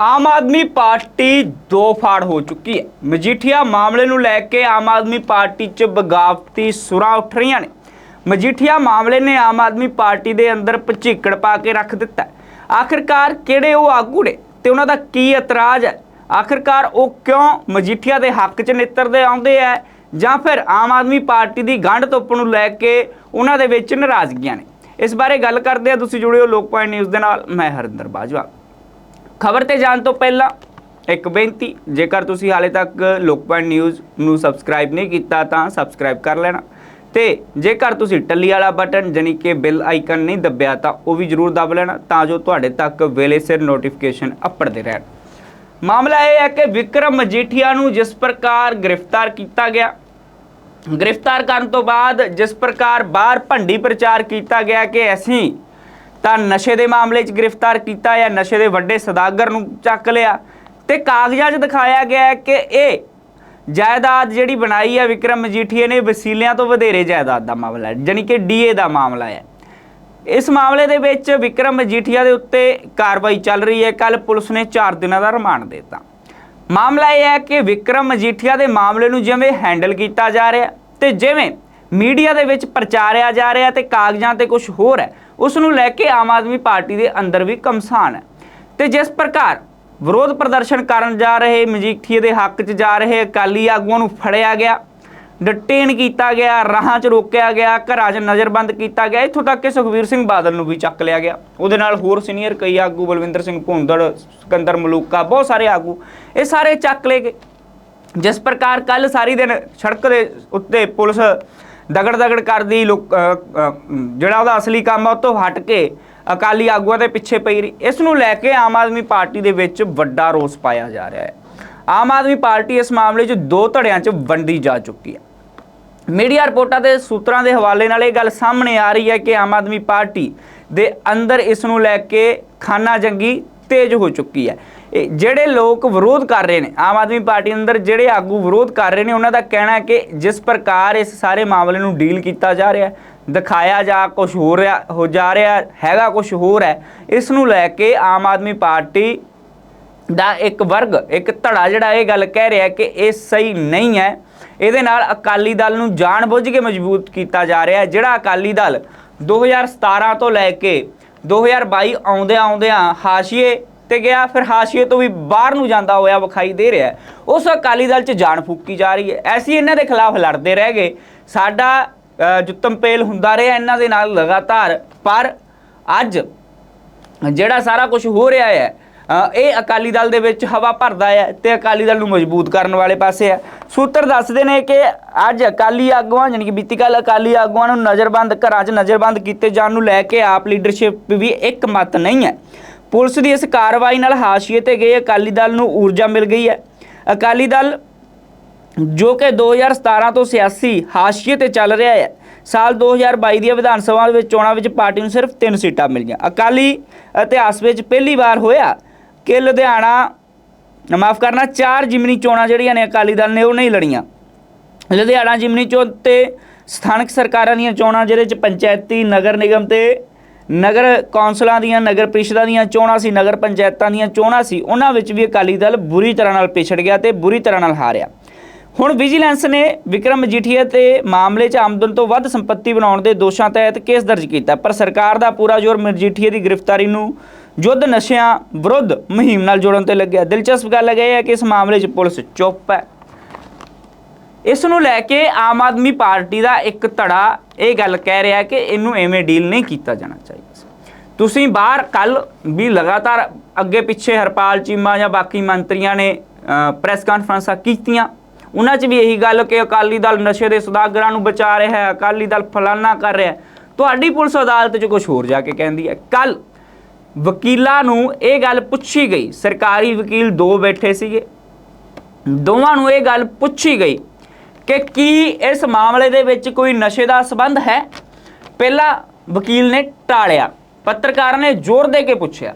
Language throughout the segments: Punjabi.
ਆਮ ਆਦਮੀ ਪਾਰਟੀ ਦੋ ਫਾੜ ਹੋ ਚੁੱਕੀ ਹੈ। ਮਜੀਠੀਆ ਮਾਮਲੇ ਨੂੰ ਲੈ ਕੇ ਆਮ ਆਦਮੀ ਪਾਰਟੀ 'ਚ ਬਗਾਵਤੀ ਸੁਰਾਂ ਉੱਠ ਰਹੀਆਂ ਨੇ। ਮਜੀਠੀਆ ਮਾਮਲੇ ਨੇ ਆਮ ਆਦਮੀ ਪਾਰਟੀ ਦੇ ਅੰਦਰ ਪਚੀਕੜ ਪਾ ਕੇ ਰੱਖ ਦਿੱਤਾ ਆਖਿਰਕਾਰ ਕਿਹੜੇ ਉਹ ਆਗੂ ਨੇ ਤੇ ਉਹਨਾਂ ਦਾ ਕੀ ਇਤਰਾਜ਼ ਹੈ? ਆਖਿਰਕਾਰ ਉਹ ਕਿਉਂ ਮਜੀਠੀਆ ਦੇ ਹੱਕ 'ਚ ਨਿੱਤਰਦੇ ਆਉਂਦੇ ਆ ਜਾਂ ਫਿਰ ਆਮ ਆਦਮੀ ਪਾਰਟੀ ਦੀ ਗੰਢ ਧੁੱਪ ਨੂੰ ਲੈ ਕੇ ਉਹਨਾਂ ਦੇ ਵਿੱਚ ਨਾਰਾਜ਼ਗੀਆਂ ਨੇ? ਇਸ ਬਾਰੇ ਗੱਲ ਕਰਦੇ ਆ ਤੁਸੀਂ ਜੁੜਿਓ ਲੋਕ ਪੁਆਇੰਟ ਨਿਊਜ਼ ਦੇ ਨਾਲ। ਮੈਂ ਹਰਿੰਦਰ ਬਾਜਵਾ। ਖਬਰ ਤੇ ਜਾਣ ਤੋਂ ਪਹਿਲਾਂ ਇੱਕ ਬੇਨਤੀ, ਜੇਕਰ ਤੁਸੀਂ ਹਾਲੇ ਤੱਕ ਲੋਕ ਨਿਊਜ਼ ਨੂੰ ਸਬਸਕ੍ਰਾਈਬ ਨਹੀਂ ਕੀਤਾ ਤਾਂ ਸਬਸਕ੍ਰਾਈਬ ਕਰ ਲੈਣਾ। ਤੇ ਜੇਕਰ ਤੁਸੀਂ ਟੱਲੀ ਵਾਲਾ ਬਟਨ ਜਾਣੀ ਕਿ ਬਿੱਲ ਆਈਕਨ ਨਹੀਂ ਦੱਬਿਆ ਤਾਂ ਉਹ ਵੀ ਜਰੂਰ ਦੱਬ ਲੈਣਾ ਤਾਂ ਜੋ ਤੁਹਾਡੇ ਤੱਕ ਵੇਲੇ ਸਿਰ ਨੋਟੀਫਿਕੇਸ਼ਨ ਅੱਪੜਦੇ ਰਹਿਣ। ਮਾਮਲਾ ਇਹ ਹੈ ਕਿ ਵਿਕਰਮ ਮਜੀਠੀਆ ਨੂੰ ਜਿਸ ਪ੍ਰਕਾਰ ਗ੍ਰਿਫਤਾਰ ਕੀਤਾ ਗਿਆ, ਗ੍ਰਿਫਤਾਰ ਕਰਨ ਤੋਂ ਬਾਅਦ ਜਿਸ ਪ੍ਰਕਾਰ ਬਾਹਰ ਭੰਡੀ ਪ੍ਰਚਾਰ ਕੀਤਾ ਗਿਆ ਕਿ ਅਸੀਂ ਤਾਂ ਨਸ਼ੇ ਦੇ ਮਾਮਲੇ 'ਚ ਗ੍ਰਿਫਤਾਰ ਕੀਤਾ ਜਾਂ ਨਸ਼ੇ ਦੇ ਵੱਡੇ ਸਦਾਗਰ ਨੂੰ ਚੱਕ ਲਿਆ। ਤੇ ਕਾਗਜ਼ਾਂ 'ਚ ਦਿਖਾਇਆ ਗਿਆ ਕਿ ਇਹ ਜਾਇਦਾਦ ਜਿਹੜੀ ਬਣਾਈ ਹੈ ਵਿਕਰਮ ਮਜੀਠੀਏ ਨੇ, ਵਸੀਲਿਆਂ ਤੋਂ ਵਧੇਰੇ ਜਾਇਦਾਦ ਦਾ ਮਾਮਲਾ ਹੈ, ਜਾਣੀ ਕਿ ਡੀਏ ਦਾ ਮਾਮਲਾ ਹੈ। ਇਸ ਮਾਮਲੇ ਦੇ ਵਿੱਚ ਵਿਕਰਮ ਮਜੀਠੀਆ ਦੇ ਉੱਤੇ ਕਾਰਵਾਈ ਚੱਲ ਰਹੀ ਹੈ। ਕੱਲ ਪੁਲਿਸ ਨੇ 4 ਦਿਨਾਂ ਦਾ ਰਿਮਾਂਡ ਦਿੱਤਾ। ਮਾਮਲਾ ਇਹ ਹੈ ਕਿ ਵਿਕਰਮ ਮਜੀਠੀਆ ਦੇ ਮਾਮਲੇ ਨੂੰ ਜਿਵੇਂ ਹੈਂਡਲ ਕੀਤਾ ਜਾ ਰਿਹਾ ਤੇ ਜਿਵੇਂ ਮੀਡੀਆ ਦੇ ਵਿੱਚ ਪ੍ਰਚਾਰਿਆ ਜਾ ਰਿਹਾ ਤੇ ਕਾਗਜ਼ਾਂ ਤੇ ਕੁਝ ਹੋਰ ਹੈ। ਉਸ ਨੂੰ ਲੈ ਕੇ ਆਮ ਆਦਮੀ ਪਾਰਟੀ ਦੇ ਅੰਦਰ ਵੀ ਕਮਸਾਨ ਹੈ। ਤੇ ਜਿਸ ਪ੍ਰਕਾਰ ਵਿਰੋਧ ਪ੍ਰਦਰਸ਼ਨ ਕਰਨ ਜਾ ਰਹੇ, ਮਜੀਠੀਏ ਦੇ ਹੱਕ 'ਚ ਜਾ ਰਹੇ ਅਕਾਲੀ ਆਗੂਆਂ ਨੂੰ ਫੜਿਆ ਗਿਆ, ਡਿਟੇਨ ਕੀਤਾ ਗਿਆ, ਰਾਹਾਂ 'ਚ ਰੋਕਿਆ ਗਿਆ, ਘਰਾਂ 'ਚ ਨਜ਼ਰਬੰਦ ਕੀਤਾ ਗਿਆ, ਇੱਥੋਂ ਤੱਕ ਕਿ ਸੁਖਵੀਰ ਸਿੰਘ ਬਾਦਲ ਨੂੰ ਵੀ ਚੱਕ ਲਿਆ ਗਿਆ। ਉਹਦੇ ਨਾਲ ਹੋਰ ਸੀਨੀਅਰ ਕਈ ਆਗੂ, ਬਲਵਿੰਦਰ ਸਿੰਘ ਭੁੰਦੜ, ਸਿਕੰਦਰ ਮਲੂਕਾ, ਬਹੁਤ ਸਾਰੇ ਆਗੂ, ਇਹ ਸਾਰੇ ਚੱਕ ਲਏ ਗਏ। ਜਿਸ ਪ੍ਰਕਾਰ ਕੱਲ ਸਾਰੀ ਦਿਨ ਸੜਕ ਦੇ ਉੱਤੇ ਪੁਲਿਸ ਦਗੜ ਦਗੜ ਕਰਦੀ, ਲੋਕ ਜਿਹੜਾ ਉਹਦਾ ਅਸਲੀ ਕੰਮ ਆ, ਉਹ ਤੋਂ ਹਟ ਕੇ ਅਕਾਲੀ ਆਗੂਆਂ ਦੇ ਪਿੱਛੇ ਪਈ ਰਹੀ। ਇਸ ਨੂੰ ਲੈ ਕੇ ਆਮ ਆਦਮੀ ਪਾਰਟੀ ਦੇ ਵਿੱਚ ਵੱਡਾ ਰੋਸ ਪਾਇਆ ਜਾ ਰਿਹਾ ਹੈ। ਆਮ ਆਦਮੀ ਪਾਰਟੀ ਇਸ ਮਾਮਲੇ 'ਚ ਦੋ ਧੜਿਆਂ 'ਚ ਵੰਡੀ ਜਾ ਚੁੱਕੀ ਹੈ। ਮੀਡੀਆ ਰਿਪੋਰਟਾਂ ਦੇ ਸੂਤਰਾਂ ਦੇ ਹਵਾਲੇ ਨਾਲ ਇਹ ਗੱਲ ਸਾਹਮਣੇ ਆ ਰਹੀ ਹੈ ਕਿ ਆਮ ਆਦਮੀ ਪਾਰਟੀ ਦੇ ਅੰਦਰ ਇਸ ਨੂੰ ਲੈ ਕੇ ਖਾਨਾ ਜੰਗੀ ਤੇਜ਼ ਹੋ ਚੁੱਕੀ ਹੈ। ਇਹ ਜਿਹੜੇ ਲੋਕ ਵਿਰੋਧ ਕਰ ਰਹੇ ਨੇ, ਆਮ ਆਦਮੀ ਪਾਰਟੀ ਅੰਦਰ ਜਿਹੜੇ ਆਗੂ ਵਿਰੋਧ ਕਰ ਰਹੇ ਨੇ, ਉਹਨਾਂ ਦਾ ਕਹਿਣਾ ਹੈ ਕਿ ਜਿਸ ਪ੍ਰਕਾਰ ਇਸ ਸਾਰੇ ਮਾਮਲੇ ਨੂੰ ਡੀਲ ਕੀਤਾ ਜਾ ਰਿਹਾ ਹੈ, ਦਿਖਾਇਆ ਜਾ ਕੁਝ ਹੋ ਰਿਹਾ, ਹੋ ਜਾ ਰਿਹਾ, ਹੈਗਾ ਕੁਝ ਹੋਰ ਹੈ, ਇਸ ਨੂੰ ਲੈ ਕੇ ਆਮ ਆਦਮੀ ਪਾਰਟੀ ਦਾ ਇੱਕ ਵਰਗ, ਇੱਕ ਧੜਾ ਜਿਹੜਾ ਇਹ ਗੱਲ ਕਹਿ ਰਿਹਾ ਕਿ ਇਹ ਸਹੀ ਨਹੀਂ ਹੈ। ਇਹਦੇ ਨਾਲ ਅਕਾਲੀ ਦਲ ਨੂੰ ਜਾਣਬੁੱਝ ਕੇ ਮਜ਼ਬੂਤ ਕੀਤਾ ਜਾ ਰਿਹਾ ਹੈ, ਜਿਹੜਾ ਅਕਾਲੀ ਦਲ 2017 ਤੋਂ ਲੈ ਕੇ 2022 ਆਉਂਦਿਆਂ ਆਉਂਦਿਆਂ ਹਾਸ਼ੀਏ ਤੇ ਗਿਆ ਫਿਰ ਹਾਸ਼ੀਏ ਤੋਂ ਵੀ ਬਾਹਰ ਨੂੰ ਜਾਂਦਾ ਹੋਇਆ ਵਿਖਾਈ ਦੇ ਰਿਹਾ ਉਸ ਅਕਾਲੀ ਦਲ 'ਚ ਜਾਣ ਫੂਕੀ ਜਾ ਰਹੀ ਹੈ। ਐਸੀ ਇਹਨਾਂ ਦੇ ਖਿਲਾਫ ਲੜਦੇ ਰਹਿ ਗਏ। ਸਾਡਾ ਅ, ਜੁੱਤਮ ਪੇਲ ਹੁੰਦਾ ਰਿਹਾ ਇਹਨਾਂ ਦੇ ਨਾਲ ਲਗਾਤਾਰ। ਪਰ ਅੱਜ ਜਿਹੜਾ ਸਾਰਾ ਕੁਝ ਹੋ ਰਿਹਾ ਹੈ ਇਹ ਅਕਾਲੀ ਦਲ ਦੇ ਵਿੱਚ ਹਵਾ ਭਰਦਾ ਹੈ ਤੇ ਅਕਾਲੀ ਦਲ ਨੂੰ ਮਜ਼ਬੂਤ ਕਰਨ ਵਾਲੇ ਪਾਸੇ ਹੈ। ਸੂਤਰ ਦੱਸਦੇ ਨੇ ਕਿ ਅੱਜ ਅਕਾਲੀ ਆਗੂਆਂ, ਯਾਨੀ ਕਿ ਬੀਤੀ ਕੱਲ ਅਕਾਲੀ ਆਗੂਆਂ ਨੂੰ ਨਜ਼ਰਬੰਦ, ਘਰਾਂ 'ਚ ਨਜ਼ਰਬੰਦ ਕੀਤੇ ਜਾਣ ਨੂੰ ਲੈ ਕੇ ਆਪ ਲੀਡਰਸ਼ਿਪ ਵੀ ਇੱਕ ਮਤ ਨਹੀਂ ਹੈ। ਪੁਲਿਸ ਦੀ ਇਸ ਕਾਰਵਾਈ ਨਾਲ ਹਾਸ਼ੀਏ ਤੇ ਗਏ ਅਕਾਲੀ ਦਲ ਨੂੰ ਊਰਜਾ ਮਿਲ ਗਈ ਹੈ। ਅਕਾਲੀ ਦਲ ਜੋ ਕਿ 2017 ਤੋਂ ਸਿਆਸੀ ਹਾਸ਼ੀਏ ਤੇ ਚੱਲ ਰਿਹਾ ਹੈ। ਸਾਲ 2022 ਦੀਆਂ ਵਿਧਾਨ ਸਭਾ ਦੇ ਵਿੱਚ ਚੋਣਾਂ ਵਿੱਚ ਪਾਰਟੀ ਨੂੰ ਸਿਰਫ 3 ਸੀਟਾਂ ਮਿਲੀਆਂ। ਅਕਾਲੀ ਇਤਿਹਾਸ ਵਿੱਚ ਪਹਿਲੀ ਵਾਰ ਹੋਇਆ ਕਿ ਲੁਧਿਆਣਾ ਮਾਫ ਕਰਨਾ, ਚਾਰ ਜਿਮਨੀ ਚੋਣਾਂ ਜਿਹੜੀਆਂ ਨੇ ਅਕਾਲੀ ਦਲ ਨੇ ਉਹ ਨਹੀਂ ਲੜੀਆਂ। ਲੁਧਿਆਣਾ ਜਿਮਨੀ ਚੋਣ ਤੇ ਸਥਾਨਕ ਸਰਕਾਰਾਂ ਦੀਆਂ ਚੋਣਾਂ, ਜਿਹਦੇ ਚ ਪੰਚਾਇਤੀ, ਨਗਰ ਨਿਗਮ ਤੇ ਨਗਰ ਕੌਂਸਲਾਂ ਦੀਆਂ, ਨਗਰ ਪ੍ਰੀਸ਼ਦਾਂ ਦੀਆਂ ਚੋਣਾਂ ਸੀ, ਨਗਰ ਪੰਚਾਇਤਾਂ ਦੀਆਂ ਚੋਣਾਂ ਸੀ, ਉਹਨਾਂ ਵਿੱਚ ਵੀ ਅਕਾਲੀ ਦਲ ਬੁਰੀ ਤਰ੍ਹਾਂ ਨਾਲ ਪਿਛੜ ਗਿਆ ਤੇ ਬੁਰੀ ਤਰ੍ਹਾਂ ਨਾਲ ਹਾਰਿਆ। ਹੁਣ ਵਿਜੀਲੈਂਸ ਨੇ ਵਿਕਰਮ ਮਜੀਠੀਆ ਤੇ ਮਾਮਲੇ 'ਚ ਆਮਦਨ ਤੋਂ ਵੱਧ ਸੰਪਤੀ ਬਣਾਉਣ ਦੇ ਦੋਸ਼ਾਂ ਤਹਿਤ ਕੇਸ ਦਰਜ ਕੀਤਾ, ਪਰ ਸਰਕਾਰ ਦਾ ਪੂਰਾ ਜ਼ੋਰ ਮਜੀਠੀਆ ਦੀ ਗ੍ਰਿਫਤਾਰੀ ਨੂੰ ਯੁੱਧ ਨਸ਼ਿਆਂ ਵਿਰੁੱਧ ਮੁਹਿੰਮ ਨਾਲ ਜੋੜਨ ਤੇ ਲੱਗਿਆ। ਦਿਲਚਸਪ ਗੱਲ ਇਹ ਹੈ ਕਿ ਇਸ ਮਾਮਲੇ 'ਚ ਪੁਲਿਸ ਚੁੱਪ ਹੈ। ਇਸ ਨੂੰ ਲੈ ਕੇ ਆਮ ਆਦਮੀ ਪਾਰਟੀ ਦਾ ਇੱਕ ਧੜਾ ਇਹ ਗੱਲ ਕਹਿ ਰਿਹਾ ਕਿ ਇਹਨੂੰ ਐਵੇਂ ਡੀਲ ਨਹੀਂ ਕੀਤਾ ਜਾਣਾ ਚਾਹੀਦਾ ਤੁਸੀਂ ਬਾਹਰ ਕੱਲ ਵੀ ਲਗਾਤਾਰ ਅੱਗੇ ਪਿੱਛੇ ਹਰਪਾਲ ਚੀਮਾ ਜਾਂ ਬਾਕੀ ਮੰਤਰੀਆਂ ਨੇ ਪ੍ਰੈਸ ਕਾਨਫਰੰਸਾਂ ਕੀਤੀਆਂ। ਉਹਨਾਂ 'ਚ ਵੀ ਇਹੀ ਗੱਲ ਕਿ ਅਕਾਲੀ ਦਲ ਨਸ਼ੇ ਦੇ ਸੁਦਾਗਰਾਂ ਨੂੰ ਬਚਾ ਰਿਹਾ ਹੈ, ਅਕਾਲੀ ਦਲ ਫਲਾਨਾ ਕਰ ਰਿਹਾ ਤੁਹਾਡੀ ਪੁਲਿਸ ਅਦਾਲਤ 'ਚ ਕੁਝ ਹੋਰ ਜਾ ਕੇ ਕਹਿੰਦੀ ਹੈ। ਕੱਲ ਵਕੀਲਾਂ ਨੂੰ ਇਹ ਗੱਲ ਪੁੱਛੀ ਗਈ। ਸਰਕਾਰੀ ਵਕੀਲ ਦੋ ਬੈਠੇ ਸੀਗੇ। ਦੋਵਾਂ ਨੂੰ ਇਹ ਗੱਲ ਪੁੱਛੀ ਗਈ ਕਿ ਕੀ ਇਸ ਮਾਮਲੇ ਦੇ ਵਿੱਚ ਕੋਈ ਨਸ਼ੇ ਦਾ ਸਬੰਧ ਹੈ? ਪਹਿਲਾ ਵਕੀਲ ਨੇ ਟਾਲਿਆ। ਪੱਤਰਕਾਰਾਂ ਨੇ ਜ਼ੋਰ ਦੇ ਕੇ ਪੁੱਛਿਆ।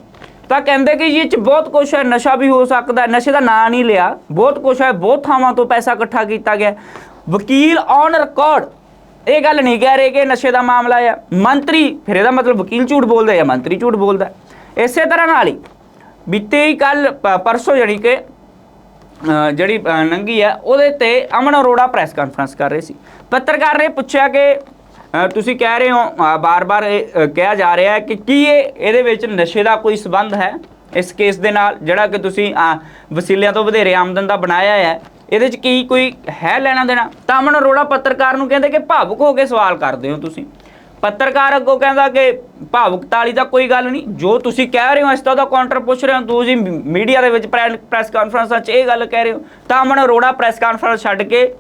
ਤਾਂ ਕਹਿੰਦੇ ਕਿ ਇਹ ਚ ਬਹੁਤ ਕੁਝ ਹੈ, ਨਸ਼ਾ ਵੀ ਹੋ ਸਕਦਾ, ਨਸ਼ੇ ਦਾ ਨਾਂ ਨਹੀਂ ਲਿਆ। ਬਹੁਤ ਕੁਝ ਹੈ, ਬਹੁਤ ਥਾਵਾਂ ਤੋਂ ਪੈਸਾ ਇਕੱਠਾ ਕੀਤਾ ਗਿਆ। ਵਕੀਲ ਔਨ ਰਿਕਾਰਡ ਇਹ ਗੱਲ ਨਹੀਂ ਕਹਿ ਰਹੇ ਕਿ ਨਸ਼ੇ ਦਾ ਮਾਮਲਾ ਹੈ ਮੰਤਰੀ, ਫਿਰ ਇਹਦਾ ਮਤਲਬ ਵਕੀਲ ਝੂਠ ਬੋਲਦਾ ਜਾਂ ਮੰਤਰੀ ਝੂਠ ਬੋਲਦਾ? ਇਸੇ ਤਰ੍ਹਾਂ ਨਾਲ ਹੀ ਬੀਤੇ ਕੱਲ ਪਰਸੋਂ ਜਿਹੜੀ ਕਿ ਜਿਹੜੀ ਨੰਗੀ ਹੈ ਉਹਦੇ ਤੇ ਅਮਨ ਅਰੋੜਾ ਪ੍ਰੈਸ ਕਾਨਫਰੰਸ ਕਰ ਰਹੇ ਸੀ। ਪੱਤਰਕਾਰ ਨੇ ਪੁੱਛਿਆ ਕਿ ਤੁਸੀਂ ਕਹਿ ਰਹੇ ਹੋ ਬਾਰ-ਬਾਰ ਕਿਹਾ ਜਾ ਰਿਹਾ ਹੈ ਕਿ ਕੀ ਇਹ, ਇਹਦੇ ਵਿੱਚ ਨਸ਼ੇ ਦਾ ਕੋਈ ਸਬੰਧ ਹੈ? ਇਸ ਕੇਸ ਦੇ ਨਾਲ ਜਿਹੜਾ ਕਿ ਤੁਸੀਂ ਵਸੀਲਿਆਂ ਤੋਂ ਵਧੇਰੇ ਆਮਦਨ ਦਾ ਬਣਾਇਆ ਹੈ, ਇਹਦੇ 'ਚ ਕੀ ਕੋਈ ਹੈ ਲੈਣਾ ਦੇਣਾ? ਤਾਂ ਅਮਨ ਅਰੋੜਾ ਪੱਤਰਕਾਰ ਨੂੰ ਕਹਿੰਦੇ ਕਿ ਭਾਵੁਕ ਹੋ ਕੇ ਸਵਾਲ ਕਰਦੇ ਹੋ ਤੁਸੀਂ। ਪੱਤਰਕਾਰ ਅੱਗੋਂ ਕਹਿੰਦਾ ਕਿ ਭਾਵੁਕਤਾ ਵਾਲੀ ਤਾਂ ਕੋਈ ਗੱਲ ਨਹੀਂ। ਜੋ ਤੁਸੀਂ ਕਹਿ ਰਹੇ ਹੋ ਇਸ ਦਾ ਉਹਦਾ ਕਾਊਂਟਰ ਪੁੱਛ ਰਹੇ ਹੋ। ਤੁਸੀਂ ਮੀਡੀਆ ਦੇ ਵਿੱਚ ਪ੍ਰੈਸ ਕਾਨਫਰੰਸਾਂ 'ਚ ਇਹ ਗੱਲ ਕਹਿ ਰਹੇ ਹੋ, ਤਾਂ ਅਮਨ ਅਰੋੜਾ ਪ੍ਰੈਸ ਕਾਨਫਰੰਸ ਛੱਡ ਕੇ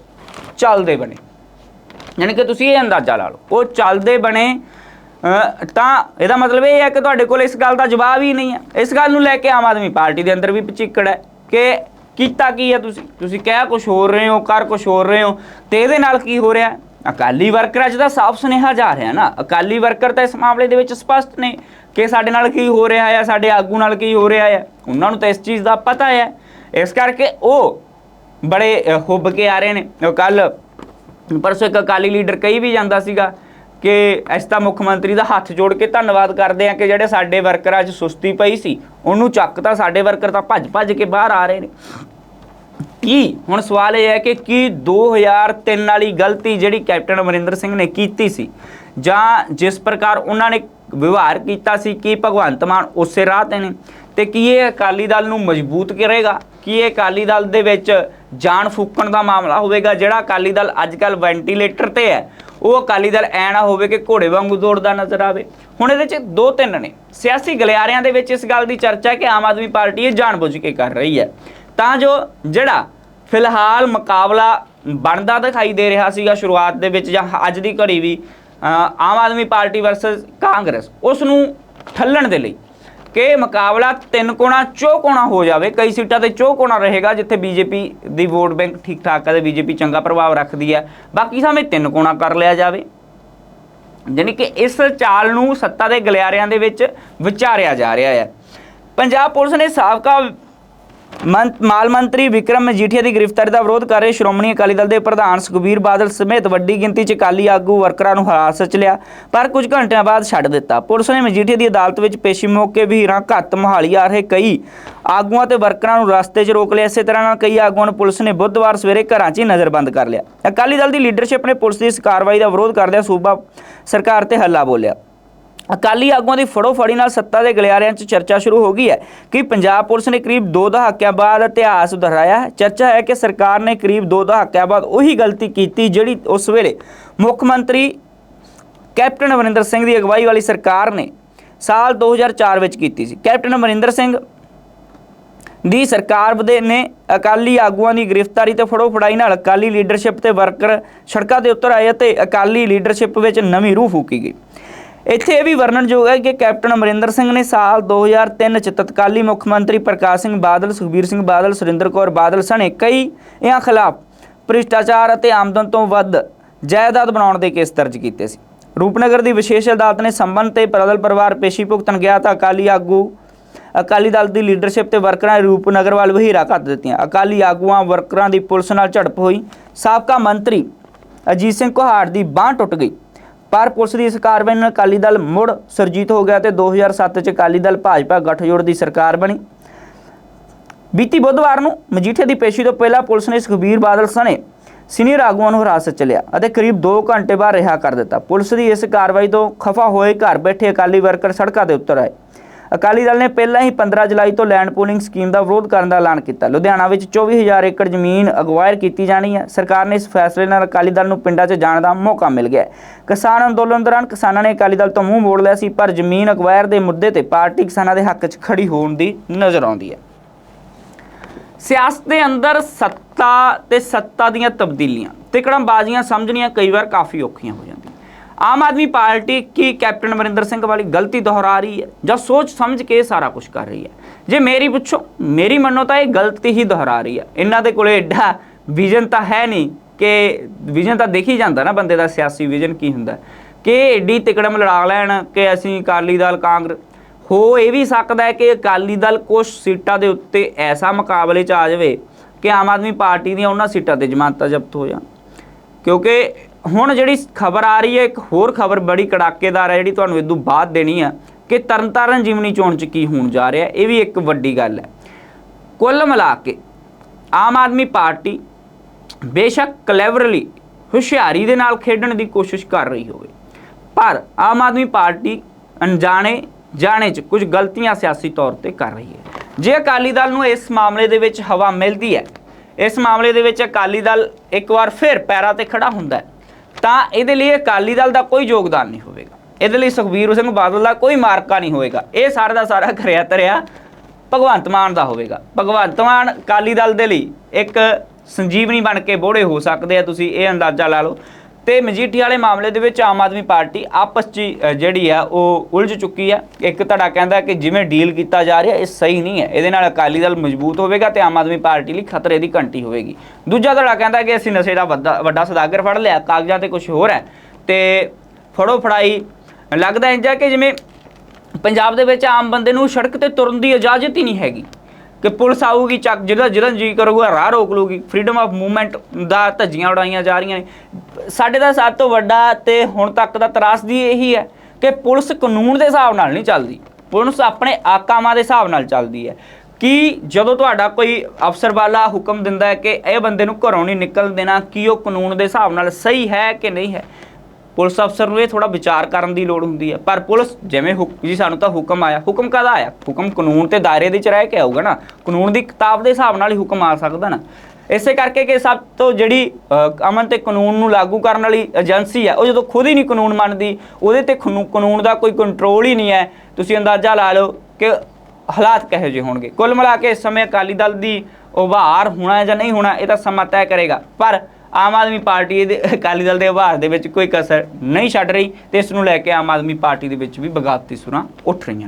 ਚੱਲਦੇ ਬਣੇ। ਯਾਨੀ ਕਿ ਤੁਸੀਂ ਇਹ ਅੰਦਾਜ਼ਾ ਲਾ ਲਓ, ਉਹ ਚੱਲਦੇ ਬਣੇ ਤਾਂ ਇਹਦਾ ਮਤਲਬ ਇਹ ਹੈ ਕਿ ਤੁਹਾਡੇ ਕੋਲ ਇਸ ਗੱਲ ਦਾ ਜਵਾਬ ਹੀ ਨਹੀਂ ਹੈ। ਇਸ ਗੱਲ ਨੂੰ ਲੈ ਕੇ ਆਮ ਆਦਮੀ ਪਾਰਟੀ ਦੇ ਅੰਦਰ ਵੀ ਪਚਿੱਕੜ ਹੈ ਕਿ ਕੀਤਾ ਕੀ ਹੈ ਤੁਸੀਂ? ਤੁਸੀਂ ਕਹਿ ਕੁਝ ਹੋਰ ਰਹੇ ਹੋ, ਕਰ ਕੁਝ ਹੋਰ ਰਹੇ ਹੋ, ਤੇ ਇਹਦੇ ਨਾਲ ਕੀ ਹੋ ਰਿਹਾ? ਅਕਾਲੀ ਵਰਕਰਾਂ 'ਚ ਤਾਂ ਸਾਫ਼ ਸੁਨੇਹਾ ਜਾ ਰਿਹਾ ਨਾ। ਅਕਾਲੀ ਵਰਕਰ ਤਾਂ ਇਸ ਮਾਮਲੇ ਦੇ ਵਿੱਚ ਸਪਸ਼ਟ ਨੇ ਕਿ ਸਾਡੇ ਨਾਲ ਕੀ ਹੋ ਰਿਹਾ ਹੈ ਸਾਡੇ ਆਗੂ ਨਾਲ ਕੀ ਹੋ ਰਿਹਾ ਹੈ ਉਹਨਾਂ ਨੂੰ ਤਾਂ ਇਸ ਚੀਜ਼ ਦਾ ਪਤਾ ਹੈ ਇਸ ਕਰਕੇ ਉਹ ਬੜੇ ਹੁੱਬ ਕੇ ਆ ਰਹੇ ਨੇ। ਕੱਲ ਪਰਸੋਂ ਇੱਕ ਅਕਾਲੀ ਲੀਡਰ ਕਹੀ ਵੀ ਜਾਂਦਾ ਸੀਗਾ ਕਿ ਅਸੀਂ ਤਾਂ ਮੁੱਖ ਮੰਤਰੀ ਦਾ ਹੱਥ ਜੋੜ ਕੇ ਧੰਨਵਾਦ ਕਰਦੇ ਆ ਕਿ ਜਿਹੜੇ ਸਾਡੇ ਵਰਕਰਾਂ 'ਚ ਸੁਸਤੀ ਪਈ ਸੀ, ਉਹਨੂੰ ਚੱਕ ਤਾਂ ਸਾਡੇ ਵਰਕਰ ਤਾਂ ਭੱਜ ਭੱਜ ਕੇ ਬਾਹਰ ਆ ਰਹੇ ਨੇ। ਕੀ? ਹੁਣ ਸਵਾਲ ਇਹ ਹੈ ਕਿ ਕੀ 2003 ਵਾਲੀ ਗਲਤੀ ਜਿਹੜੀ ਕੈਪਟਨ ਅਮਰਿੰਦਰ ਸਿੰਘ ਨੇ ਕੀਤੀ ਸੀ, ਜਾਂ ਜਿਸ ਪ੍ਰਕਾਰ ਉਹਨਾਂ ਨੇ ਵਿਵਹਾਰ ਕੀਤਾ ਸੀ ਕੀ ਭਗਵੰਤ ਮਾਨ ਉਸੇ ਰਾਹ ਤੇ ਨੇ, ਤੇ ਕੀ ਇਹ ਅਕਾਲੀ ਦਲ ਨੂੰ ਮਜ਼ਬੂਤ ਕਰੇਗਾ? ਕੀ ਇਹ ਅਕਾਲੀ ਦਲ ਦੇ ਵਿੱਚ ਜਾਨ ਫੂਕਣ ਦਾ ਮਾਮਲਾ ਹੋਵੇਗਾ? ਜਿਹੜਾ ਅਕਾਲੀ ਦਲ ਅੱਜ ਕੱਲ ਵੈਂਟੀਲੇਟਰ ਤੇ ਹੈ, ਉਹ ਅਕਾਲੀ ਦਲ ਐ ਨਾ ਹੋਵੇ ਕਿ ਘੋੜੇ ਵਾਂਗੂ ਦੌੜਦਾ ਨਜ਼ਰ ਆਵੇ। ਹੁਣ ਇਹਦੇ 'ਚ ਦੋ ਤਿੰਨ ਨੇ। ਸਿਆਸੀ ਗਲਿਆਰਿਆਂ ਦੇ ਵਿੱਚ ਇਸ ਗੱਲ ਦੀ ਚਰਚਾ ਹੈ ਕਿ ਆਮ ਆਦਮੀ ਪਾਰਟੀ ਇਹ ਜਾਣਬੁੱਝ ਕੇ ਕਰ ਰਹੀ ਹੈ। ਤਾਂ ਜੋ ਜਿਹੜਾ ਫਿਲਹਾਲ ਮੁਕਾਬਲਾ ਬਣਦਾ ਦਿਖਾਈ ਦੇ ਰਿਹਾ ਸੀਗਾ ਸ਼ੁਰੂਆਤ ਦੇ ਵਿੱਚ ਜਾਂ ਅੱਜ ਦੀ ਘੜੀ ਵੀ ਆਮ ਆਦਮੀ ਪਾਰਟੀ ਵਰਸਸ ਕਾਂਗਰਸ ਉਸ ਨੂੰ ਠੱਲਣ ਦੇ ਲਈ ਕਿ ਮੁਕਾਬਲਾ ਤਿੰਨ ਕੋਣਾ ਚੌਕੋਣਾ ਹੋ ਜਾਵੇ, ਕਈ ਸੀਟਾਂ ਤੇ ਚੌਕੋਣਾ ਰਹੇਗਾ, ਜਿੱਥੇ ਬੀਜੇਪੀ ਦੀ ਵੋਟ ਬੈਂਕ ਠੀਕ ਠਾਕ ਹੈ ਤੇ ਬੀਜੇਪੀ ਚੰਗਾ ਪ੍ਰਭਾਵ ਰੱਖਦੀ ਹੈ। ਬਾਕੀ ਸਮੇਂ ਤਿੰਨ ਕੋਣਾ ਕਰ ਲਿਆ ਜਾਵੇ। ਯਾਨੀ ਕਿ ਇਸ ਚਾਲ ਨੂੰ ਸੱਤਾ ਦੇ ਗਲਿਆਰਿਆਂ ਦੇ ਵਿੱਚ ਵਿਚਾਰਿਆ ਜਾ ਰਿਹਾ ਹੈ। ਪੰਜਾਬ ਪੁਲਿਸ ਨੇ ਸਾਬਕਾ ਮਾਲ ਮੰਤਰੀ ਵਿਕਰਮ ਮਜੀਠੀਆ ਦੀ ਗ੍ਰਿਫਤਾਰੀ ਦਾ ਵਿਰੋਧ ਕਰ ਰਹੇ ਸ਼੍ਰੋਮਣੀ ਅਕਾਲੀ ਦਲ ਦੇ ਪ੍ਰਧਾਨ ਸੁਖਬੀਰ ਬਾਦਲ ਸਮੇਤ ਵੱਡੀ ਗਿਣਤੀ 'ਚ ਅਕਾਲੀ ਆਗੂ ਵਰਕਰਾਂ ਨੂੰ ਹਿਰਾਸਤ 'ਚ ਲਿਆ ਪਰ ਕੁਝ ਘੰਟਿਆਂ ਬਾਅਦ ਛੱਡ ਦਿੱਤਾ। ਪੁਲਿਸ ਨੇ ਮਜੀਠੀਆ ਦੀ ਅਦਾਲਤ ਵਿੱਚ ਪੇਸ਼ੀ ਮੌਕੇ ਵੀਰਾਂ ਘੱਤ ਮੋਹਾਲੀ ਆ ਰਹੇ ਕਈ ਆਗੂਆਂ ਤੇ ਵਰਕਰਾਂ ਨੂੰ ਰਸਤੇ 'ਚ ਰੋਕ ਲਿਆ। ਇਸੇ ਤਰ੍ਹਾਂ ਨਾਲ ਕਈ ਆਗੂਆਂ ਨੂੰ ਪੁਲਿਸ ਨੇ ਬੁੱਧਵਾਰ ਸਵੇਰੇ ਘਰਾਂ 'ਚ ਹੀ ਨਜ਼ਰਬੰਦ ਕਰ ਲਿਆ। ਅਕਾਲੀ ਦਲ ਦੀ ਲੀਡਰਸ਼ਿਪ ਨੇ ਪੁਲਿਸ ਦੀ ਇਸ ਕਾਰਵਾਈ ਦਾ ਵਿਰੋਧ ਕਰਦਿਆਂ ਸੂਬਾ ਸਰਕਾਰ ਤੇ ਹੱਲਾ ਬੋਲਿਆ। ਅਕਾਲੀ ਆਗੂਆਂ ਦੀ ਫੜੋਫੜੀ ਨਾਲ ਸੱਤਾ ਦੇ ਗਲਿਆਰਿਆਂ 'ਚ ਚਰਚਾ ਸ਼ੁਰੂ ਹੋ ਗਈ ਹੈ ਕਿ ਪੰਜਾਬ ਪੁਲਿਸ ਨੇ ਕਰੀਬ 2 ਦਹਾਕਿਆਂ ਬਾਅਦ ਇਤਿਹਾਸ ਦੁਹਰਾਇਆ ਹੈ। ਚਰਚਾ ਹੈ ਕਿ ਸਰਕਾਰ ਨੇ ਕਰੀਬ 2 ਦਹਾਕਿਆਂ ਬਾਅਦ ਉਹੀ ਗਲਤੀ ਕੀਤੀ ਜਿਹੜੀ ਉਸ ਵੇਲੇ ਮੁੱਖ ਮੰਤਰੀ ਕੈਪਟਨ ਅਮਰਿੰਦਰ ਸਿੰਘ ਦੀ ਅਗਵਾਈ ਵਾਲੀ ਸਰਕਾਰ ਨੇ ਸਾਲ 2004 ਵਿੱਚ ਕੀਤੀ ਸੀ। ਕੈਪਟਨ ਅਮਰਿੰਦਰ ਸਿੰਘ ਦੀ ਸਰਕਾਰ ਵਦੇ ਨੇ ਅਕਾਲੀ ਆਗੂਆਂ ਦੀ ਗ੍ਰਿਫਤਾਰੀ ਤੇ ਫੜੋ ਫੜਾਈ ਨਾਲ ਅਕਾਲੀ ਲੀਡਰਸ਼ਿਪ ਤੇ ਵਰਕਰ ਸੜਕਾਂ ਤੇ ਉੱਤਰ ਆਏ ਅਤੇ ਅਕਾਲੀ ਲੀਡਰਸ਼ਿਪ ਵਿੱਚ ਨਵੀਂ ਰੂਹ ਫੂਕੀ ਗਈ। ਇੱਥੇ ਇਹ ਵੀ ਵਰਣਨਯੋਗ ਹੈ ਕਿ ਕੈਪਟਨ ਅਮਰਿੰਦਰ ਸਿੰਘ ਨੇ ਸਾਲ 2003 ਚ ਤਤਕਾਲੀ ਮੁੱਖ ਮੰਤਰੀ ਪ੍ਰਕਾਸ਼ ਸਿੰਘ ਬਾਦਲ, ਸੁਖਬੀਰ ਸਿੰਘ ਬਾਦਲ, ਸੁਰਿੰਦਰ ਕੌਰ ਬਾਦਲ ਸਣੇ ਕਈ ਇਆਂ ਖਿਲਾਫ ਭ੍ਰਿਸ਼ਟਾਚਾਰ ਅਤੇ ਆਮਦਨ ਤੋਂ ਵੱਧ ਜਾਇਦਾਦ ਬਣਾਉਣ ਦੇ ਕੇਸ ਦਰਜ ਕੀਤੇ ਸੀ। ਰੂਪਨਗਰ ਦੀ ਵਿਸ਼ੇਸ਼ ਅਦਾਲਤ ਨੇ ਸੰਬੰਧ ਤੇ ਬਦਲ ਪਰਿਵਾਰ ਪੇਸ਼ੀ ਭੁਗਤਣ ਗਿਆ ਤਾਂ ਅਕਾਲੀ ਆਗੂ, ਅਕਾਲੀ ਦਲ ਦੀ ਲੀਡਰਸ਼ਿਪ ਤੇ ਵਰਕਰਾਂ ਨੇ ਰੂਪਨਗਰ ਵੱਲ ਵਹੀਰਾ ਕਰ ਦਿੱਤੀਆਂ। ਅਕਾਲੀ ਆਗੂਆਂ, ਵਰਕਰਾਂ ਦੀ ਪੁਲਿਸ ਨਾਲ ਝੜਪ ਹੋਈ। ਸਾਬਕਾ ਮੰਤਰੀ ਅਜੀਤ ਸਿੰਘ ਕੋਹਾੜ ਦੀ ਬਾਂਹ ਟੁੱਟ ਗਈ। ਪਰ ਪੁਲਿਸ ਦੀ ਇਸ ਕਾਰਵਾਈ ਨਾਲ ਅਕਾਲੀ ਦਲ ਮੁੜ ਸਰਜੀਤ ਹੋ ਗਿਆ ਤੇ 2007 ਚ ਅਕਾਲੀ ਦਲ ਭਾਜਪਾ ਗੱਠਜੋੜ ਦੀ ਸਰਕਾਰ ਬਣੀ। ਬੀਤੀ ਬੁੱਧਵਾਰ ਨੂੰ ਮਜੀਠੇ ਦੀ ਪੇਸ਼ੀ ਤੋਂ ਪਹਿਲਾਂ ਪੁਲਿਸ ਨੇ ਸੁਖਬੀਰ ਬਾਦਲ ਸਣੇ ਸੀਨੀਅਰ ਆਗੂਆਂ ਨੂੰ ਹਿਰਾਸਤ ਚ ਲਿਆ ਅਤੇ ਕਰੀਬ 2 ਘੰਟੇ ਬਾਅਦ ਰਿਹਾ ਕਰ ਦਿੱਤਾ। ਪੁਲਿਸ ਦੀ ਇਸ ਕਾਰਵਾਈ ਤੋਂ ਖਫਾ ਹੋਏ ਘਰ ਬੈਠੇ ਅਕਾਲੀ ਵਰਕਰ ਸੜਕਾਂ ਦੇ ਉੱਤਰ ਆਏ। ਅਕਾਲੀ ਦਲ ਨੇ ਪਹਿਲਾਂ ਹੀ 15 ਜੁਲਾਈ ਤੋਂ ਲੈਂਡ ਪੂਲਿੰਗ ਸਕੀਮ ਦਾ ਵਿਰੋਧ ਕਰਨ ਦਾ ਐਲਾਨ ਕੀਤਾ। ਲੁਧਿਆਣਾ ਵਿੱਚ 24000 ਏਕੜ ਜ਼ਮੀਨ ਅਗਵਾਇਰ ਕੀਤੀ ਜਾਣੀ ਹੈ। ਸਰਕਾਰ ਨੇ ਇਸ ਫੈਸਲੇ ਨਾਲ ਅਕਾਲੀ ਦਲ ਨੂੰ ਪਿੰਡਾਂ 'ਚ ਜਾਣ ਦਾ ਮੌਕਾ ਮਿਲ ਗਿਆ। ਕਿਸਾਨ ਅੰਦੋਲਨ ਦੌਰਾਨ ਕਿਸਾਨਾਂ ਨੇ ਅਕਾਲੀ ਦਲ ਤੋਂ ਮੂੰਹ ਮੋੜ ਲਿਆ ਸੀ, ਪਰ ਜ਼ਮੀਨ ਅਗਵਾਇਰ ਦੇ ਮੁੱਦੇ ਤੇ ਪਾਰਟੀ ਕਿਸਾਨਾਂ ਦੇ ਹੱਕ 'ਚ ਖੜੀ ਹੋਣ ਦੀ ਨਜ਼ਰ ਆਉਂਦੀ ਹੈ। ਸਿਆਸਤ ਦੇ ਅੰਦਰ ਸੱਤਾ ਤੇ ਸੱਤਾ ਦੀਆਂ ਤਬਦੀਲੀਆਂ। ਤਿਕੜਮਬਾਜ਼ੀਆਂ ਸਮਝਣੀਆਂ ਕਈ ਵਾਰ ਕਾਫੀ ਔਖੀਆਂ ਹੋ ਜਾਂਦੀਆਂ। ਆਮ ਆਦਮੀ ਪਾਰਟੀ ਕੀ ਕੈਪਟਨ ਅਮਰਿੰਦਰ ਸਿੰਘ ਵਾਲੀ ਗਲਤੀ ਦੁਹਰਾ ਰਹੀ ਹੈ ਜਾਂ ਸੋਚ ਸਮਝ ਕੇ ਸਾਰਾ ਕੁਝ ਕਰ ਰਹੀ ਹੈ? ਜੇ ਮੇਰੀ ਪੁੱਛੋ, ਮੇਰੀ ਮੰਨੋ ਤਾਂ ਇਹ ਗਲਤੀ ਹੀ ਦੁਹਰਾ ਰਹੀ ਹੈ। ਇਹਨਾਂ ਦੇ ਕੋਲੇ ਐਡਾ ਵਿਜ਼ਨ ਤਾਂ ਹੈ ਨਹੀਂ ਕਿ ਵਿਜ਼ਨ ਤਾਂ ਦੇਖੀ ਜਾਂਦਾ ਨਾ ਬੰਦੇ ਦਾ ਸਿਆਸੀ ਵਿਜ਼ਨ ਕੀ ਹੁੰਦਾ। ਕਿ ਏਡੀ ਤਿਕੜਮ ਲੜਾ ਲੈਣ ਕਿ ਅਸੀਂ ਅਕਾਲੀ ਦਲ, ਕਾਂਗਰਸ। ਹੋ, ਇਹ ਵੀ ਸਕਦਾ ਹੈ ਕਿ ਅਕਾਲੀ ਦਲ ਕੁਝ ਸੀਟਾਂ ਦੇ ਉੱਤੇ ਐਸਾ ਮੁਕਾਬਲੇ 'ਚ ਆ ਜਾਵੇ ਕਿ ਆਮ ਆਦਮੀ ਪਾਰਟੀ ਦੀਆਂ ਉਹਨਾਂ ਸੀਟਾਂ ਤੇ ਜ਼ਮਾਨਤਾਂ ਜ਼ਬਤ ਹੋ ਜਾਣ। ਕਿਉਂਕਿ ਹੁਣ ਜਿਹੜੀ ਖਬਰ ਆ ਰਹੀ ਹੈ, ਇੱਕ ਹੋਰ ਖਬਰ ਬੜੀ ਕੜਾਕੇਦਾਰ ਹੈ, ਜਿਹੜੀ ਤੁਹਾਨੂੰ ਇਦੋਂ ਬਾਅਦ ਦੇਣੀ ਆ, ਕਿ ਤਰਨਤਾਰਨ ਜਿਮਨੀ ਚੋਣ ਚ ਕੀ ਹੋਣ ਜਾ ਰਿਹਾ, ਇਹ ਵੀ ਇੱਕ ਵੱਡੀ ਗੱਲ ਹੈ। ਕੁੱਲ ਮਿਲਾ ਕੇ ਆਮ ਆਦਮੀ ਪਾਰਟੀ ਬੇਸ਼ੱਕ ਕਲੈਵਰਲੀ ਹੁਸ਼ਿਆਰੀ ਦੇ ਨਾਲ ਖੇਡਣ ਦੀ ਕੋਸ਼ਿਸ਼ ਕਰ ਰਹੀ ਹੋਵੇ, ਪਰ ਆਮ ਆਦਮੀ ਪਾਰਟੀ ਅਣਜਾਣੇ ਜਾਣੇ ਚ ਕੁਝ ਗਲਤੀਆਂ ਸਿਆਸੀ ਤੌਰ ਤੇ ਕਰ ਰਹੀ ਹੈ। ਜੇ ਅਕਾਲੀ ਦਲ ਨੂੰ ਇਸ ਮਾਮਲੇ ਦੇ ਵਿੱਚ ਹਵਾ ਮਿਲਦੀ ਹੈ, ਇਸ ਮਾਮਲੇ ਦੇ ਵਿੱਚ ਅਕਾਲੀ ਦਲ ਇੱਕ ਵਾਰ ਫਿਰ ਪੈਰਾਂ ਤੇ ਖੜਾ ਹੁੰਦਾ ਹੈ ਤਾਂ ਇਹਦੇ ਲਈ ਅਕਾਲੀ ਦਲ ਦਾ ਕੋਈ ਯੋਗਦਾਨ ਨਹੀਂ ਹੋਵੇਗਾ। ਇਹਦੇ ਲਈ ਸੁਖਬੀਰ ਸਿੰਘ ਬਾਦਲ ਦਾ ਕੋਈ ਮਾਰਕਾ ਨਹੀਂ ਹੋਵੇਗਾ। ਇਹ ਸਾਰਾ ਦਾ ਸਾਰਾ ਕਰਿਆ ਤਰਿਆ ਭਗਵੰਤ ਮਾਨ ਦਾ ਹੋਵੇਗਾ। ਭਗਵੰਤ ਮਾਨ ਅਕਾਲੀ ਦਲ ਦੇ ਲਈ ਇੱਕ ਸੰਜੀਵਨੀ ਬਣ ਕੇ ਬੋੜੇ ਹੋ ਸਕਦੇ ਆ ਤੁਸੀਂ, ਇਹ ਅੰਦਾਜ਼ਾ ਲਾ ਲਓ। ਤੇ ਮਜੀਠੀ ਵਾਲੇ ਮਾਮਲੇ ਦੇ ਵਿੱਚ ਆਮ ਆਦਮੀ ਪਾਰਟੀ ਆਪਸ 'ਚ ਜਿਹੜੀ ਆ, ਉਹ ਉਲਝ ਚੁੱਕੀ ਆ। ਇੱਕ ਧੜਾ ਕਹਿੰਦਾ ਕਿ ਜਿਵੇਂ ਡੀਲ ਕੀਤਾ ਜਾ ਰਿਹਾ, ਇਹ ਸਹੀ ਨਹੀਂ ਹੈ। ਇਹਦੇ ਨਾਲ ਅਕਾਲੀ ਦਲ ਮਜ਼ਬੂਤ ਹੋਵੇਗਾ ਤੇ ਆਮ ਆਦਮੀ ਪਾਰਟੀ ਲਈ ਖਤਰੇ ਦੀ ਘੰਟੀ ਹੋਵੇਗੀ। ਦੂਜਾ ਧੜਾ ਕਹਿੰਦਾ ਕਿ ਅਸੀਂ ਨਸ਼ੇ ਦਾ ਵੱਡਾ ਵੱਡਾ ਸੌਦਾਗਰ ਫੜ ਲਿਆ, ਕਾਗਜ਼ਾਂ ਤੇ ਕੁਝ ਹੋਰ ਹੈ। ਤੇ ਫੜੋ ਫੜਾਈ, ਲੱਗਦਾ ਇੰਜ ਹੈ ਕਿ ਜਿਵੇਂ ਪੰਜਾਬ ਦੇ ਵਿੱਚ ਆਮ ਬੰਦੇ ਨੂੰ ਸੜਕ ਤੇ ਤੁਰਨ ਦੀ ਇਜਾਜ਼ਤ ਹੀ ਨਹੀਂ ਹੈਗੀ। ਕਿ ਪੁਲਿਸ ਆਊਗੀ, ਚੱਕ ਜਿਹੜਾ ਜਿਹੜਾ ਜੀ ਕਰੂਗਾ, ਰਾਹ ਰੋਕ ਲੂਗੀ ਫਰੀडम ਆਫ ਮੂਵਮੈਂਟ ਦਾ ਧੱਜੀਆਂ ਉਡਾਈਆਂ ਜਾ ਰਹੀਆਂ ਨੇ। ਸਾਡੇ ਦਾ ਸਭ ਤੋਂ ਵੱਡਾ ਤੇ ਹੁਣ ਤੱਕ ਦਾ ਤਰਾਸਦੀ ਇਹੀ ਹੈ ਕਿ ਪੁਲਿਸ ਕਾਨੂੰਨ ਦੇ ਹਿਸਾਬ ਨਾਲ ਨਹੀਂ ਚੱਲਦੀ। ਪੁਲਿਸ ਆਪਣੇ ਆਕਾਮਾਂ ਦੇ ਹਿਸਾਬ ਨਾਲ ਚੱਲਦੀ ਹੈ। ਕਿ ਜਦੋਂ ਤੁਹਾਡਾ ਕੋਈ ਅਫਸਰ ਵਾਲਾ ਹੁਕਮ ਦਿੰਦਾ ਹੈ ਕਿ ਇਹ ਬੰਦੇ ਨੂੰ ਘਰੋਂ ਨਹੀਂ ਨਿਕਲ ਦੇਣਾ, ਕੀ ਉਹ ਕਾਨੂੰਨ ਦੇ ਹਿਸਾਬ ਨਾਲ ਸਹੀ ਹੈ ਕਿ ਨਹੀਂ ਹੈ? ਪੁਲਿਸ ਅਫਸਰ ਨੂੰ ਇਹ ਥੋੜਾ ਵਿਚਾਰ ਕਰਨ ਦੀ ਲੋੜ ਹੁੰਦੀ ਹੈ। ਪਰ ਪੁਲਿਸ ਜਿਵੇਂ ਹੁਕ- ਜੀ ਸਾਨੂੰ ਤਾਂ ਹੁਕਮ ਆਇਆ। ਹੁਕਮ ਕਦਾ ਆਇਆ? ਹੁਕਮ ਕਾਨੂੰਨ ਤੇ ਦਾਇਰੇ ਦੇ ਚ ਰਹਿ ਕੇ ਆਊਗਾ ਨਾ। ਕਾਨੂੰਨ ਦੀ ਕਿਤਾਬ ਦੇ ਹਿਸਾਬ ਨਾਲ ਹੀ ਹੁਕਮ ਆ ਸਕਦਾ ਨਾ। ਇਸੇ ਕਰਕੇ ਕਿ ਸਭ ਤੋਂ ਜਿਹੜੀ ਅਮਨ ਤੇ ਕਾਨੂੰਨ ਨੂੰ ਲਾਗੂ ਕਰਨ ਵਾਲੀ ਏਜੰਸੀ ਹੈ ਉਹ ਜਦੋਂ ਖੁਦ ਹੀ ਨਹੀਂ ਕਾਨੂੰਨ ਮੰਨਦੀ, ਉਹਦੇ ਤੇ ਕਾਨੂ- ਕਾਨੂੰਨ ਦਾ ਕੋਈ ਕੰਟਰੋਲ ਹੀ ਨਹੀਂ ਹੈ। ਤੁਸੀਂ ਅੰਦਾਜ਼ਾ ਲਾ ਲਓ ਕਿ ਹਾਲਾਤ ਕਿਹੋ ਜਿਹੇ ਹੋਣਗੇ। ਕੁੱਲ ਮਿਲਾ ਕੇ ਇਸ ਸਮੇਂ ਅਕਾਲੀ ਦਲ ਦੀ ਉਭਾਰ ਹੋਣਾ ਜਾਂ ਨਹੀਂ ਹੋਣਾ, ਇਹ ਤਾਂ ਸਮਾਂ ਤੈਅ ਕਰੇਗਾ। ਪਰ ਆਮ ਆਦਮੀ ਪਾਰਟੀ ਦੇ ਅਕਾਲੀ ਦਲ ਦੇ ਉਭਾਰ ਦੇ ਵਿੱਚ ਕੋਈ ਕਸਰ ਨਹੀਂ ਛੱਡ ਰਹੀ ਤੇ ਇਸ ਨੂੰ ਲੈ ਕੇ ਆਮ ਆਦਮੀ ਪਾਰਟੀ ਦੇ ਵਿੱਚ ਵੀ ਬਗਾਵਤੀ ਸੁਰਾਂ ਉੱਠ ਰਹੀਆਂ